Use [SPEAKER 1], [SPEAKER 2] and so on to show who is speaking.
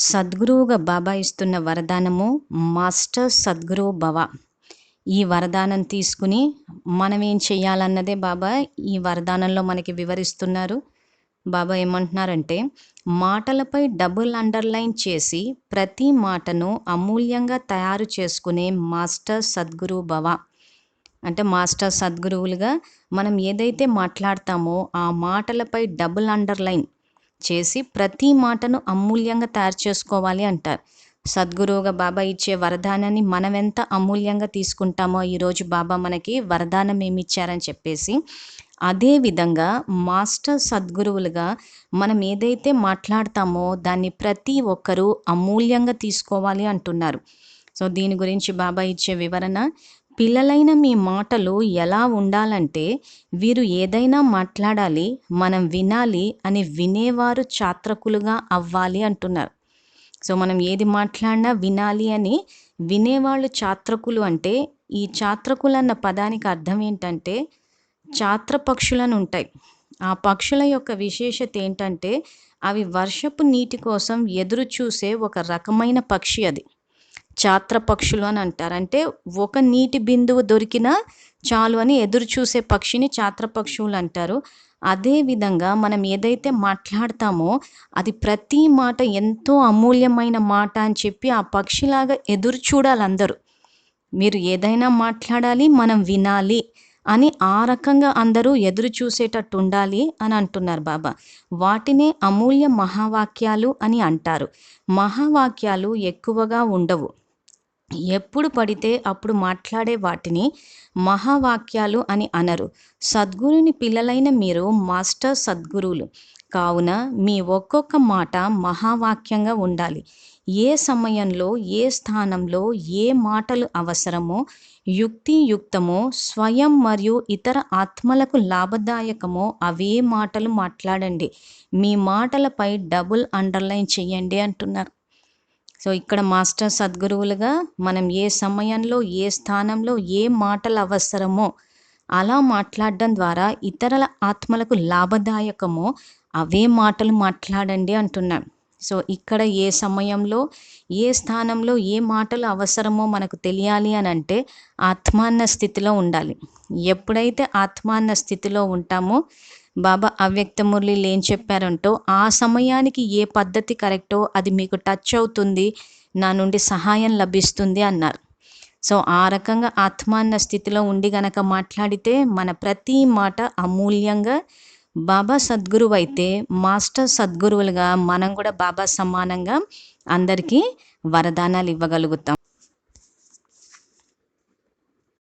[SPEAKER 1] సద్గురువుగా బాబా ఇస్తున్న వరదానము మాస్టర్ సద్గురు భవ. ఈ వరదానం తీసుకుని మనం ఏం చేయాలన్నదే బాబా ఈ వరదానంలో మనకి వివరిస్తున్నారు. బాబా ఏమంటున్నారంటే మాటలపై డబుల్ అండర్లైన్ చేసి ప్రతి మాటను అమూల్యంగా తయారు చేసుకునే మాస్టర్ సద్గురు భవ. అంటే మాస్టర్ సద్గురువులుగా మనం ఏదైతే మాట్లాడతామో ఆ మాటలపై డబుల్ అండర్లైన్ చేసి ప్రతి మాటను అమూల్యంగా తయారు చేసుకోవాలి అంటారు. సద్గురువుగా బాబా ఇచ్చే వరదానాన్ని మనం ఎంత అమూల్యంగా తీసుకుంటామో ఈరోజు బాబా మనకి వరదానం ఏమి ఇచ్చారని చెప్పేసి అదే విధంగా మాస్టర్ సద్గురువులుగా మనం ఏదైతే మాట్లాడతామో దాన్ని ప్రతి ఒక్కరూ అమూల్యంగా తీసుకోవాలి అంటున్నారు. సో దీని గురించి బాబా ఇచ్చే వివరణ పిల్లలైన మీ మాటలు ఎలా ఉండాలంటే వీరు ఏదైనా మాట్లాడాలి మనం వినాలి అని వినేవారు చాత్రకులుగా అవ్వాలి అంటున్నారు. సో మనం ఏది మాట్లాడినా వినాలి అని వినేవాళ్ళు చాత్రకులు అంటే ఈ చాత్రకులు అన్న పదానికి అర్థం ఏంటంటే చాత్ర పక్షులను ఉంటాయి. ఆ పక్షుల యొక్క విశేషత ఏంటంటే అవి వర్షపు నీటి కోసం ఎదురు చూసే ఒక రకమైన పక్షి అది. చాత్ర పక్షులు అని అంటారు. అంటే ఒక నీటి బిందువు దొరికినా చాలు అని ఎదురు చూసే పక్షిని చాత్ర పక్షులు అంటారు. అదే విధంగా మనం ఏదైతే మాట్లాడతామో అది ప్రతి మాట ఎంతో అమూల్యమైన మాట అని చెప్పి ఆ పక్షిలాగా ఎదురు చూడాలి అందరూ మీరు ఏదైనా మాట్లాడాలి మనం వినాలి అని ఆ రకంగా అందరూ ఎదురు చూసేటట్టు ఉండాలి అని అంటున్నారు బాబా. వాటినే అమూల్య మహావాక్యాలు అని అంటారు. మహావాక్యాలు ఎక్కువగా ఉండవు. ఎప్పుడు పడితే అప్పుడు మాట్లాడే వాటిని మహావాక్యాలు అని అనరు. సద్గురుని పిల్లలైన మీరు మాస్టర్ సద్గురువులు కావున మీ ఒక్కొక్క మాట మహావాక్యంగా ఉండాలి. ఏ సమయంలో ఏ స్థానంలో ఏ మాటలు అవసరమో యుక్తియుక్తమో స్వయం మరియు ఇతర ఆత్మలకు లాభదాయకమో అవే మాటలు మాట్లాడండి. మీ మాటలపై డబుల్ అండర్లైన్ చేయండి అంటున్నారు. సో ఇక్కడ మాస్టర్ సద్గురువులుగా మనం ఏ సమయంలో ఏ స్థానంలో ఏ మాటలు అవసరమో అలా మాట్లాడడం ద్వారా ఇతరుల ఆత్మలకు లాభదాయకమో అవే మాటలు మాట్లాడండి అంటున్నాం. సో ఇక్కడ ఏ సమయంలో ఏ స్థానంలో ఏ మాటలు అవసరమో మనకు తెలియాలి అని అంటే ఆత్మాన్న స్థితిలో ఉండాలి. ఎప్పుడైతే ఆత్మాన్న స్థితిలో ఉంటామో బాబా అవ్యక్త మురళీలు ఏం చెప్పారంటో ఆ సమయానికి ఏ పద్ధతి కరెక్టో అది మీకు టచ్ అవుతుంది నా నుండి సహాయం లభిస్తుంది అన్నారు. సో ఆ రకంగా ఆత్మాన్న స్థితిలో ఉండి గనక మాట్లాడితే మన ప్రతి మాట అమూల్యంగా బాబా సద్గురువు అయితే మాస్టర్ సద్గురువులుగా మనం కూడా బాబా సమానంగా అందరికీ వరదానాలు ఇవ్వగలుగుతాం.